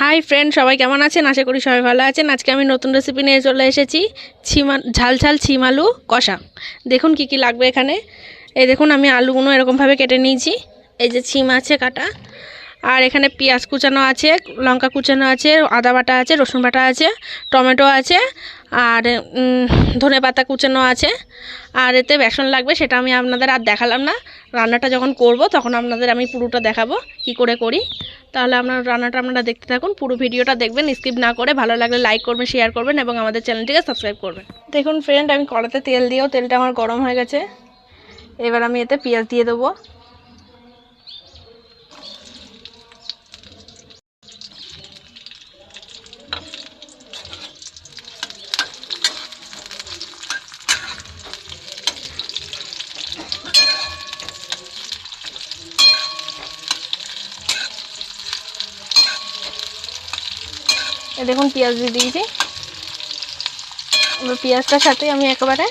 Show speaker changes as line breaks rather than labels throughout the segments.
Hi friend সবাই কেমন আছেন? আশা করি সবাই ভালো আছেন। আজকে আমি নতুন রেসিপি নিয়ে চলে এসেছি। ছিমা, ঝাল ঝাল ছিম আলু কষা। দেখুন কি কি লাগবে এখানে। এই দেখুন, আমি আলুগুলো এরকমভাবে কেটে নিয়েছি। এই যে ছিম আছে কাটা। আর এখানে পেঁয়াজ কুচানো আছে, লঙ্কা কুচানো আছে, আদা বাটা আছে, রসুন বাটা আছে, টমেটো আছে, আর ধনে পাতা কুচানো আছে। আর এতে বেসন লাগবে, সেটা আমি আপনাদের আর দেখালাম না। রান্নাটা যখন করব, তখন আপনাদের আমি পুরোটা দেখাবো, কি করে করি। তাহলে আপনার রান্নাটা আপনারা দেখতে থাকুন, পুরো ভিডিওটা দেখবেন, স্কিপ না করে ভালো লাগলে লাইক করবেন, শেয়ার করবেন, এবং আমাদের চ্যানেলটিকে সাবস্ক্রাইব করবেন। দেখুন ফ্রেন্ড আমি কড়াতে তেল দিয়েও তেলটা আমার গরম হয়ে গেছে। এবার আমি এতে পেঁয়াজ দিয়ে দেবো। দেখুন পেঁয়াজ দিয়ে দিয়েছি। এবার পেঁয়াজটার সাথে আমি একেবারে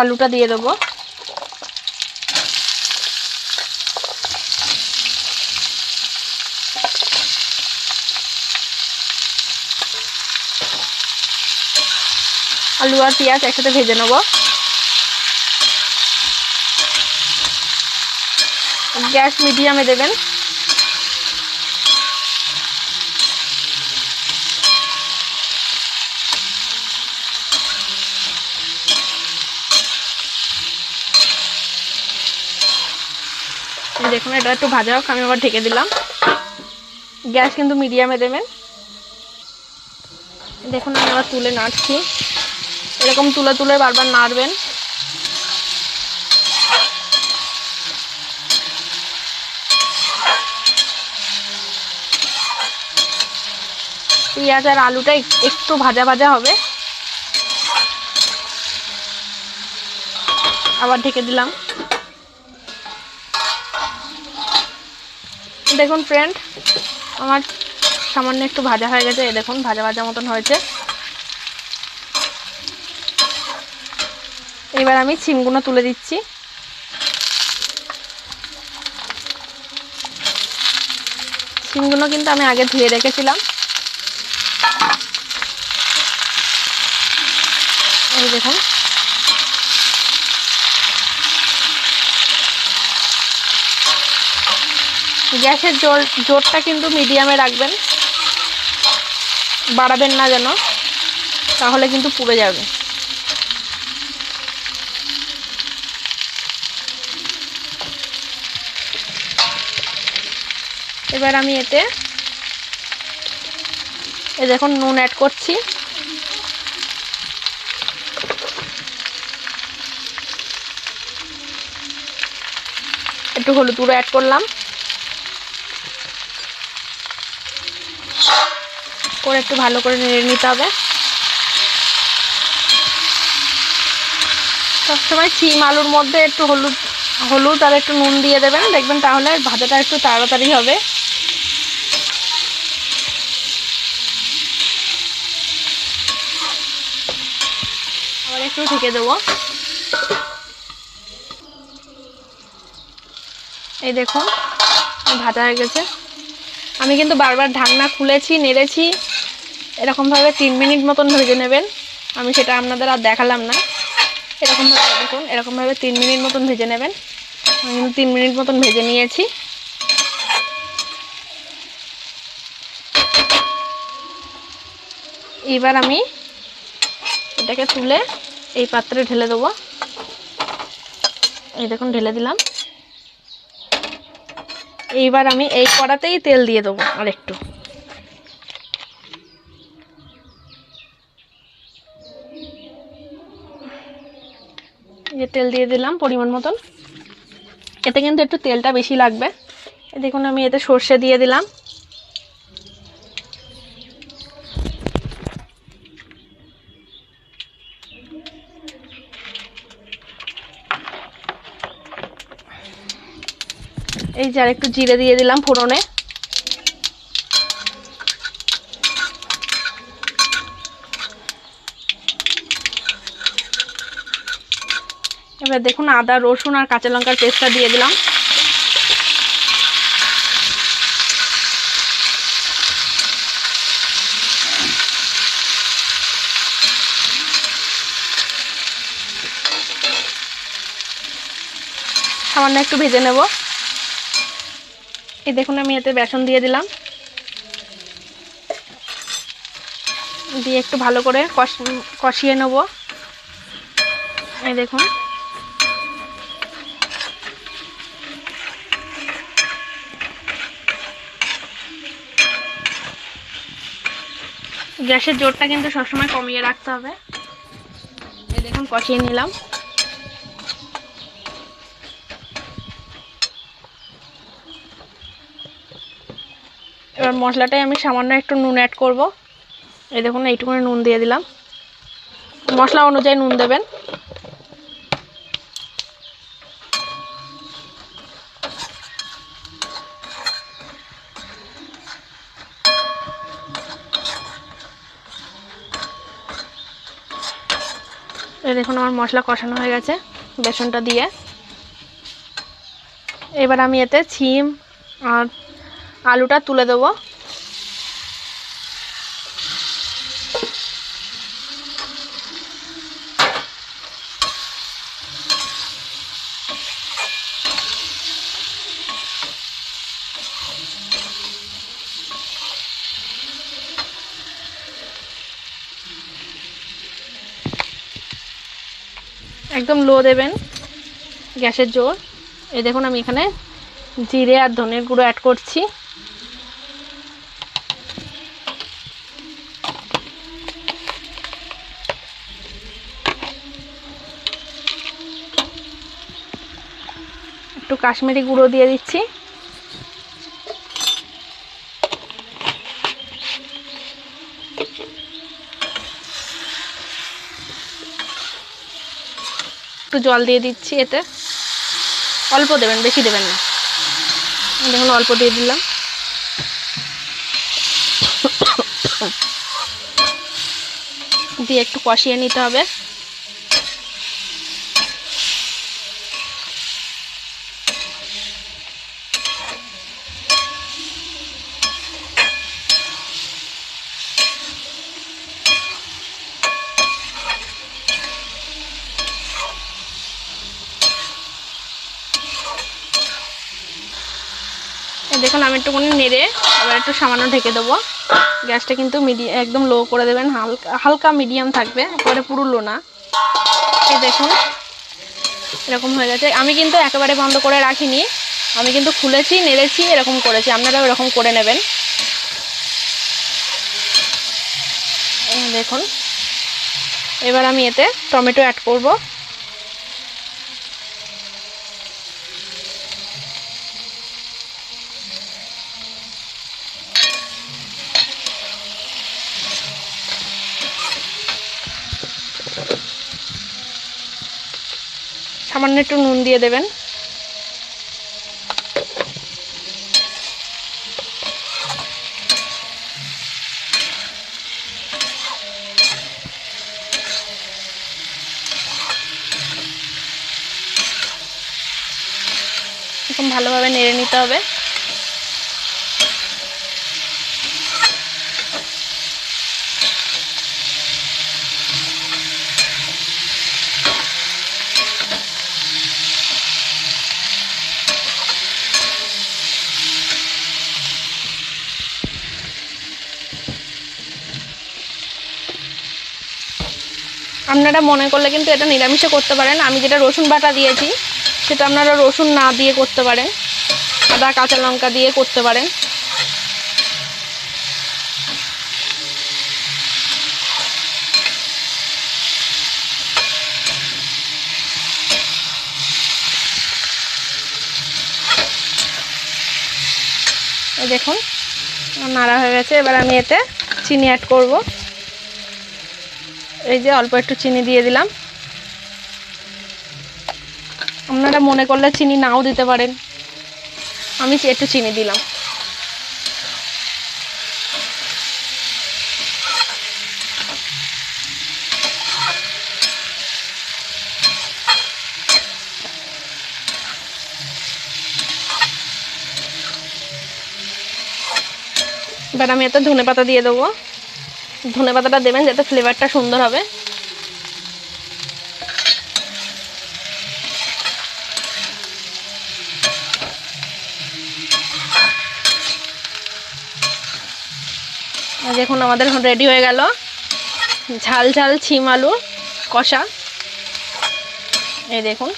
আলুটা দিয়ে দেবো। আলু আর পেঁয়াজ একসাথে ভেজে নেব। গ্যাস মিডিয়ামে দেবেন। দেখুন, এটা একটু ভাজা হোক, আমি আবার ঢেকে দিলাম। গ্যাস কিন্তু মিডিয়ামে দেবেন। দেখুন, আমি আবার তুলে নাড়ছি। এরকম তুলে তুলে বারবার নাড়বেন। পেঁয়াজ আর আলুটা একটু ভাজা ভাজা হবে। আবার ঢেকে দিলাম। দেখুন ফ্রেন্ড আমার সামান্য একটু ভাজা হয়ে গেছে, এই দেখুন, ভাজা ভাজা মতন হয়েছে। এবার আমি সিমগুলো তুলে দিচ্ছি। সিমগুলো কিন্তু আমি আগে ধুয়ে রেখেছিলাম। এই দেখুন গ্যাসের জল, জোরটা কিন্তু মিডিয়ামে রাখবেন। বাড়াবেন না যেন, তাহলে কিন্তু পুড়ে যাবে। এবার আমি এতে এ দেখুন নুন অ্যাড করছি। একটু হলুদ গুঁড়ো অ্যাড করলাম। করে একটু ভালো করে নেড়ে নিতে হবে। সবসময় সিম আলুর মধ্যে একটু হলুদ হলুদ আর একটু নুন দিয়ে দেবেন। দেখবেন তাহলে ভাজাটা একটু তাড়াতাড়ি হবে। আবার একটু ঢেকে দেবো। এই দেখুন, ভাজা হয়ে গেছে। আমি কিন্তু বারবার ঢাকনা খুলেছি, নেড়েছি। এরকমভাবে তিন মিনিট মতন ভেজে নেবেন। আমি সেটা আপনাদের আর দেখালাম না। এরকমভাবে দেখুন, এরকমভাবে তিন মিনিট মতন ভেজে নেবেন। আমি কিন্তু তিন মিনিট মতন ভেজে নিয়েছি। এবার আমি এটাকে তুলে এই পাত্রে ঢেলে দেবো। এই দেখুন, ঢেলে দিলাম। এইবার আমি এই কড়াতেই তেল দিয়ে দেবো আর একটু যে তেল দিয়ে দিলাম পরিমাণ মতন। এতে কিন্তু একটু তেলটা বেশি লাগবে। দেখুন, আমি এতে সর্ষে দিয়ে দিলাম। এই যে আর একটু জিরে দিয়ে দিলাম ফোড়নে। এবার দেখুন আদা, রসুন আর কাঁচা লঙ্কার পেস্টটা দিয়ে দিলাম। সামান্য একটু ভেজে নেব। এই দেখুন আমি এতে বেসন দিয়ে দিলাম। দিয়ে একটু ভালো করে কষিয়ে নেব। এই দেখুন। গ্যাসের জোরটা কিন্তু সবসময় কমিয়ে রাখতে হবে। দেখুন, কষিয়ে নিলাম। এবার মশলাটাই আমি সামান্য একটু নুন অ্যাড করব। এই দেখুন, এইটুকুনি নুন দিয়ে দিলাম। মশলা অনুযায়ী নুন দেবেন। দেখুন আমার মশলা কষানো হয়ে গেছে, বেসনটা দিয়ে। এবার আমি এতে ছিম আর আলুটা তুলে দেবো। একদম লো দেবেন গ্যাসের জোর। এ দেখুন আমি এখানে জিরে আর ধনের গুঁড়ো অ্যাড করছি। একটু কাশ্মীরি গুঁড়ো দিয়ে দিচ্ছি। একটু জল দিয়ে দিচ্ছি এতে। অল্প দেবেন, বেশি দেবেন না। দেখুন, অল্প দিয়ে দিলাম। দিয়ে একটু কষিয়ে নিতে হবে। দেখুন, আমি একটুখানি নেড়ে আবার একটু সামান্য ঢেকে দেবো। গ্যাসটা কিন্তু মিডিয়াম, একদম লো করে দেবেন, হালকা হালকা মিডিয়াম থাকবে, একেবারে পুরো লো না। এই দেখুন, এরকম হয়ে গেছে। আমি কিন্তু একেবারে বন্ধ করে রাখিনি। আমি কিন্তু খুলেছি, নেড়েছি, এরকম করেছি। আপনারাও এরকম করে নেবেন। দেখুন, এবার আমি এতে টমেটো অ্যাড করব। সামান্য একটু নুন দিয়ে দেবেন। এরকম ভালোভাবে নেড়ে নিতে হবে। আপনারা মনে করলে কিন্তু এটা নিরামিষে করতে পারেন। আমি যেটা রসুন বাটা দিয়েছি, সেটা আপনারা রসুন না দিয়ে করতে পারেন। আদা কাঁচা লঙ্কা দিয়ে করতে পারেন। দেখুন নাড়া হয়ে গেছে। এবার আমি এতে চিনি অ্যাড করব। এই যে অল্প একটু চিনি দিয়ে দিলাম। আপনারা মনে করলে চিনি নাও দিতে পারেন। আমি একটু চিনি দিলাম। এবার আমি এত ধনে পাতা দিয়ে দেবো। ধনে পাতাটা দেবেন যাতে ফ্লেভারটা সুন্দর হবে। দেখুন আমাদের রেডি হয়ে গেল। ঝাল ঝাল ছিম আলু কষা। এই দেখুন।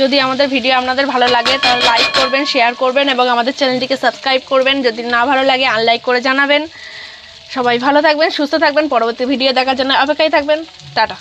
যদি আমাদের ভিডিও আপনাদের ভালো লাগে, তাহলে লাইক করবেন শেয়ার করবেন, এবং আমাদের চ্যানেলটিকে সাবস্ক্রাইব করবেন। যদি না ভালো লাগে আনলাইক করে জানাবেন। সবাই ভালো থাকবেন সুস্থ থাকবেন। পরবর্তী ভিডিও দেখার জন্য অপেক্ষায় থাকবেন। টাটা।